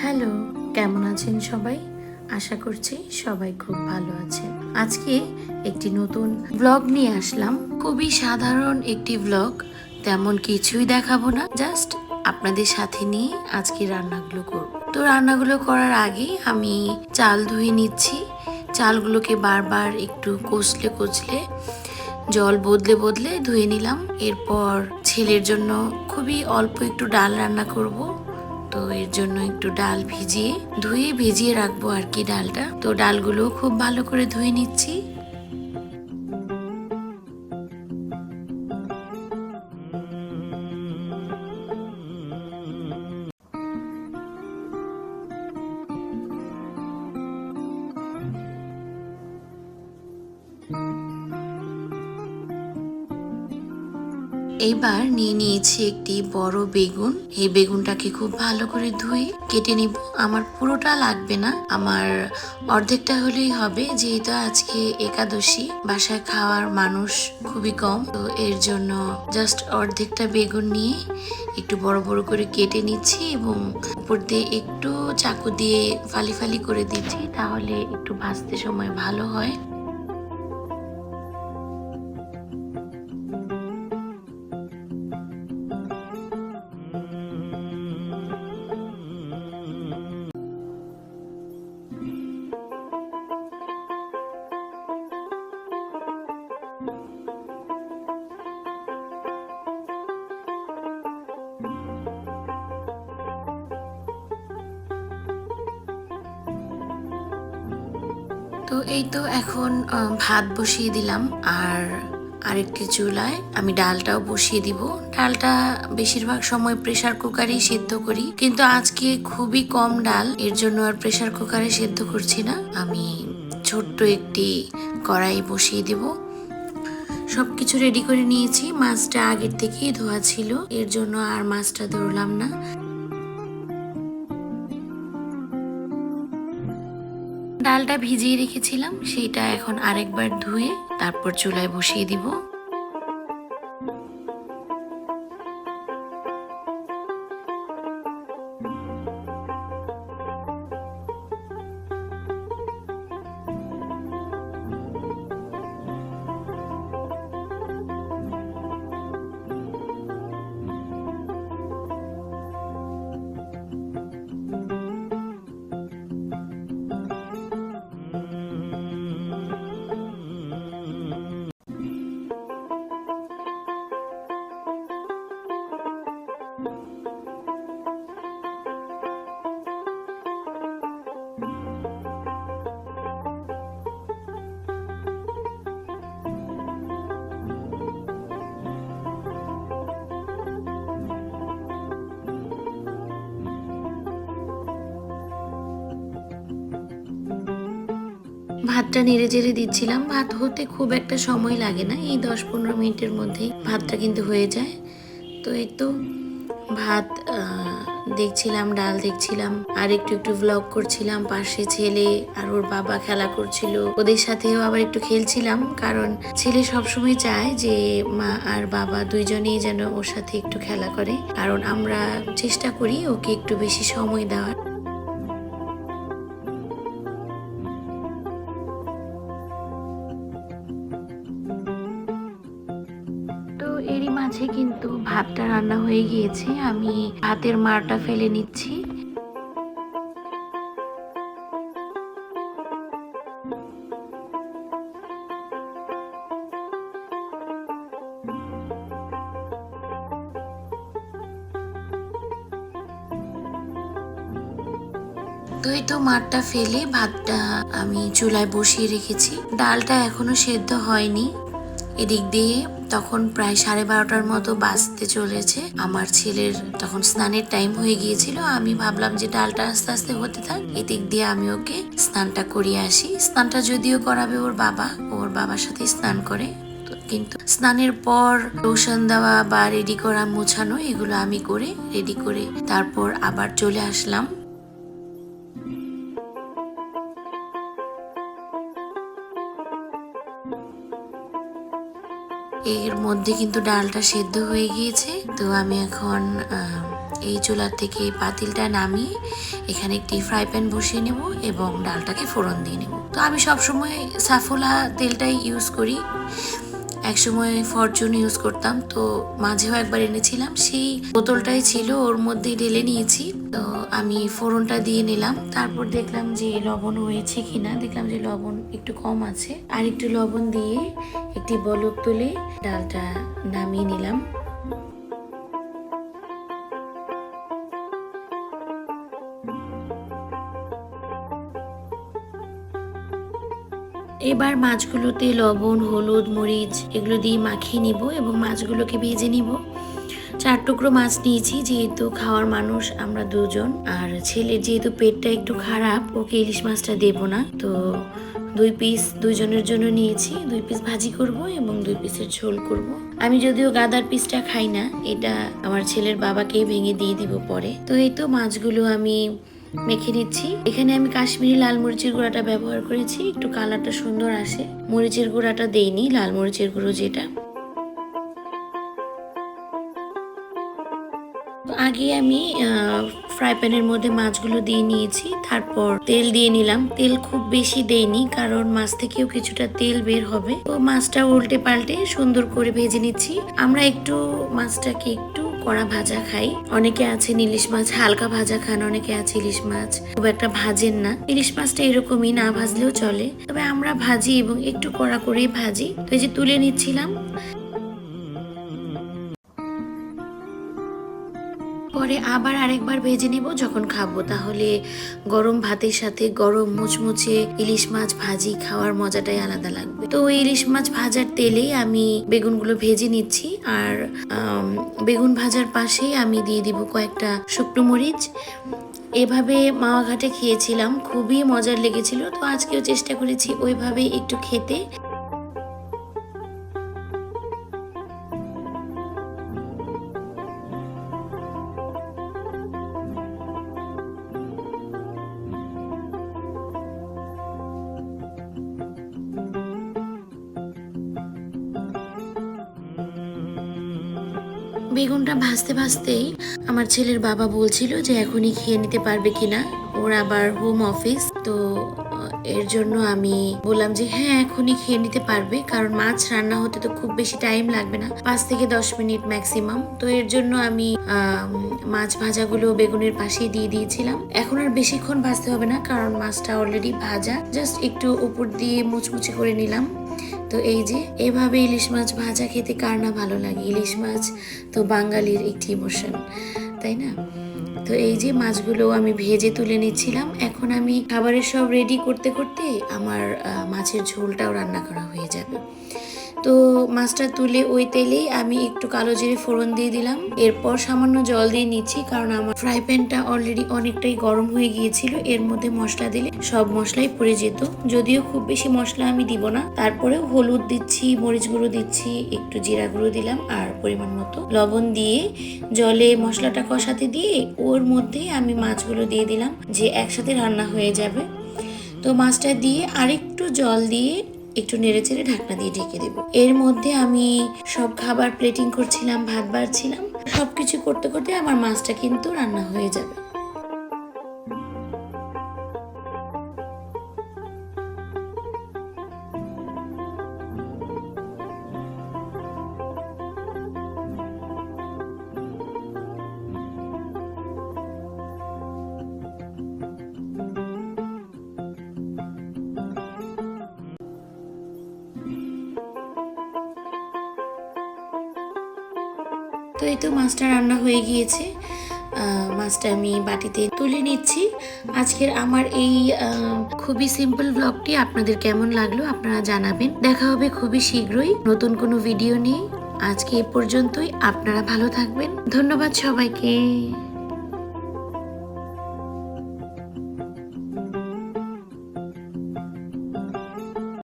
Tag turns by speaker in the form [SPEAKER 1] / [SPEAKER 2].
[SPEAKER 1] Hello, কেমন আছেন সবাই? আশা করছি সবাই খুব ভালো আছেন। আজকে একটি নতুন ব্লগ নিয়ে আসলাম। খুবই সাধারণ একটি ব্লগ তেমন কিছুই দেখাবো না জাস্ট আপনাদের সাথে নিয়ে আজকে রান্নাগুলো করব। তো রান্নাগুলো করার আগে আমি চাল ধুয়ে নিচ্ছি। চালগুলোকে বারবার একটু কষলে কচলে জল বদলে বদলে ধুয়ে নিলাম। এরপর ছেলের জন্য খুবই অল্প একটু ডাল রান্না করব। তো এর জন্য একটু ডাল ভিজিয়ে, ধুয়ে ভিজিয়ে রাখব আর কি ডালটা। তো ডালগুলো খুব ভালো করে ধুয়ে নিচ্ছি। এইবার নিয়ে নিয়েছি একটি বড় বেগুন। এই বেগুনটাকে খুব ভালো করে ধুয়ে কেটে নিব। আমার পুরোটা লাগবে না। আমার অর্ধেকটা হলেই হবে। যেহেতু আজকে একাদশী, বাসায় খাওয়ার মানুষ খুবই কম, তো এর জন্য জাস্ট অর্ধেকটা বেগুন নিয়ে একটু বড় বড় করে কেটে নিচ্ছি এবং উপর দিয়ে একটু চাকু দিয়ে ফালি ফালি করে দিচ্ছি। তাহলে একটু ভাজতে সময় ভালো হয়। তো এই তো এখন ভাত বসিয়ে দিলাম। আর আরেকটি চুলায় আমি ডালটাও বসিয়ে দিব। ডালটা বেশিরভাগ সময় প্রেসার কুকারেই সেদ্ধ করি। কিন্তু আজকে খুবই কম ডাল, এর জন্য আর প্রেসার কুকারে সেদ্ধ করছি না। আমি ছোট্ট একটি কড়াই বসিয়ে দিব। সবকিছু রেডি করে নিয়েছি। মাছটা আগের থেকেই ধোয়া ছিল। এর জন্য আর মাছটা ধরলাম না। ডালটা ভিজিয়ে রেখেছিলাম সেইটা এখন আরেকবার ধুয়ে তারপর চুলায় বসিয়ে দিব। ভাতটা নেড়ে জেড়ে দিচ্ছিলাম। ভাত হতে খুব একটা সময় লাগে না, এই দশ পনেরো মিনিটের মধ্যেই ভাতটা কিন্তু হয়ে যায়। তো এই তো ভাত দেখছিলাম, ডাল দেখছিলাম, আর একটু একটু ব্লগ করছিলাম। পাশে ছেলে আর ওর বাবা খেলা করছিল। ওদের সাথেও আবার একটু খেলছিলাম, কারণ ছেলে সবসময় চায় যে মা আর বাবা দুইজনেই যেন ওর সাথে একটু খেলা করে। কারণ আমরা চেষ্টা করি ওকে একটু বেশি সময় দেওয়ার। এরই মাঝে কিন্তু ভাতটা রান্না হয়ে গিয়েছে। আমি ভাতের মারটা ফেলে নিচ্ছি। এই তো মারটা ফেলে ভাতটা আমি চুলায় বসিয়ে রেখেছি। ডালটা এখনও সেদ্ধ হয়নি। এদিক দিয়ে তখন প্রায় সাড়ে বারোটার মতো বাজতে চলেছে। আমার ছেলের তখন স্নানের টাইম হয়ে গিয়েছিল। আমি ভাবলাম যে ডালটা আস্তে আস্তে হতে থাক, এদিক দিয়ে আমি ওকে স্নানটা করিয়ে আসি। স্নানটা যদিও করাবে ওর বাবা, ওর বাবার সাথে স্নান করে। কিন্তু স্নানের পর লোশন দেওয়া বা রেডি করা, মোছানো, এগুলো আমি করে রেডি করে তারপর আবার চলে আসলাম। এর মধ্যে কিন্তু ডালটা সেদ্ধ হয়ে গিয়েছে। তো আমি এখন এই চুলার থেকে পাতিলটা নামিয়ে এখানে একটি ফ্রাই প্যান বসিয়ে নেব এবং ডালটাকে ফোড়ন দিয়ে নেব। তো আমি সবসময় সাফোলা তেলটাই ইউজ করি। একসময় ফরচুন ইউজ করতাম, তো মাঝেও একবার এনেছিলাম। সেই বোতলটাই ছিল, ওর মধ্যে ঢেলে নিয়েছি। তো আমি ফোড়নটা দিয়ে নিলাম। তারপর দেখলাম যে লবণ হয়েছে কিনা, দেখলাম যে লবণ একটু কম আছে। আর একটু লবণ দিয়ে একটি বলক তুলে ডালটা নামিয়ে নিলাম। এবার মাছগুলোতে লবণ, হলুদ, মরিচ এগুলো দিয়ে মাখিয়ে নিব এবং মাছগুলোকে ভেজে নিব। চার টুকরো মাছ নিয়েছি, যেহেতু খাওয়ার মানুষ আমরা দুজন। আর ছেলের যেহেতু পেটটা একটু খারাপ, ওকে ইলিশ মাছটা দেবো না। তো দুই পিস দুইজনের জন্য নিয়েছি। দুই পিস ভাজি করব এবং দুই পিসের ঝোল করব। আমি যদিও গাদার পিসটা খাই না, এটা আমার ছেলের বাবাকেই ভেঙে দিয়ে দিব পরে। তো এই তো মাছগুলো আমি মেখে নিচ্ছি। এখানে আমি কাশ্মীরি লাল মরিচের গুঁড়াটা ব্যবহার করেছি। একটু কালারটা সুন্দর আসে। মরিচের গুঁড়াটা দেইনি, লাল মরিচের গুঁড়ো যেটা। আগে আমি ফ্রাই প্যানের মধ্যে মাছগুলো দিয়ে নিয়েছি। তারপর তেল দিয়ে নিলাম। তেল খুব বেশি দেইনি, কারণ মাছ থেকেও কিছুটা তেল বের হবে। তো মাছটা উল্টে পাল্টে সুন্দর করে ভেজে নিচ্ছি। আমরা একটু মাছটাকে একটু কড়া ভাজা খাই। অনেকে আছে ইলিশ মাছ, হালকা ভাজা খান, অনেকে আছে ইলিশ মাছ। খুব একটা ভাজেন না। ইলিশ মাছটা এরকমই না ভাজলেও চলে। তবে আমরা ভাজি এবং একটু কড়া করেই ভাজি। তো এই যে তুলে নিচ্ছিলাম পরে আবার আরেকবার ভেজে নিব যখন খাব। তাহলে গরম ভাতের সাথে গরম মুচমুচে ইলিশ মাছ ভাজি খাওয়ার মজাটাই আলাদা লাগবে। তো ইলিশ মাছ ভাজার তেলেই আমি বেগুনগুলো ভেজে নিচ্ছি আর বেগুন ভাজার পাশেই আমি দিয়ে দিব কয়েকটা শুকনো মরিচ। এভাবে মাওয়া ঘাটে খেয়েছিলাম, খুবই মজার লেগেছিল। তো আজকেও চেষ্টা করেছি ওইভাবে একটু খেতে। বেগুনটা ভাজতে ভাজতেই আমার ছেলের বাবা বলছিল যে এখনই খেয়ে নিতে পারবে কিনা। ওর আবার হোম অফিস তো এর জন্য আমি বললাম যে হ্যাঁ এখনই খেয়ে নিতে পারবে। কারণ মাছ রান্না হতে তো খুব বেশি টাইম লাগবে না। পাঁচ থেকে দশ মিনিট ম্যাক্সিমাম তো এর জন্য আমি মাছ ভাজাগুলো বেগুনের পাশেই দিয়ে দিয়েছিলাম। এখন আর বেশিক্ষণ ভাজতে হবে না, কারণ মাছটা অলরেডি ভাজা। জাস্ট একটু উপর দিয়ে মুচমুচি করে নিলাম। তো এই যে, এভাবে ইলিশ মাছ ভাজা খেতে কার না ভালো লাগে? ইলিশ মাছ তো বাঙালির একটি ইমোশন তাই না? তো এই যে মাছগুলো আমি ভেজে তুলে নিচ্ছিলাম, এখন আমি খাবারের সব রেডি করতে করতে আমার মাছের ঝোলটাও রান্না করা হয়ে যাবে। তো মাছটা তুলে ওই তেলেই আমি একটু কালো জিরে ফোড়ন দিয়ে দিলাম। এরপর সামান্য জল দিয়ে নিচ্ছি কারণ আমার ফ্রাই প্যানটা অলরেডি অনেকটাই গরম হয়ে গিয়েছিল। এর মধ্যে মশলা দিলে সব মশলাই পড়ে যেত। যদিও খুব বেশি মশলা আমি দিব না। তারপরেও হলুদ দিচ্ছি, মরিচ গুঁড়ো দিচ্ছি, একটু জিরা গুঁড়ো দিলাম আর পরিমাণ মতো লবণ দিয়ে জলে মশলাটা কষাতে দিয়ে ওর মধ্যে আমি মাছগুলো দিয়ে দিলাম যে একসাথে রান্না হয়ে যাবে। তো মাছটা দিয়ে আরেকটু জল দিয়ে একটু নেড়ে চেড়ে ঢাকনা দিয়ে ঢেকে দেবো। এর মধ্যে আমি সব খাবার প্লেটিং করছিলাম, ভাত বাড়ছিলাম, সবকিছু করতে করতে আমার মাছটা কিন্তু রান্না হয়ে যাবে। তো এই তো মাছটা রান্না হয়ে গিয়েছে। মাছটা আমি বাটিতে তুলে নিচ্ছি। আজকের আমার এই খুবই সিম্পল ব্লগটি আপনাদের কেমন লাগল আপনারা জানাবেন। দেখা হবে খুবই শীঘ্রই নতুন কোনো ভিডিও নিয়ে। আজকে এ পর্যন্তই। আপনারা ভালো থাকবেন। ধন্যবাদ সবাইকে।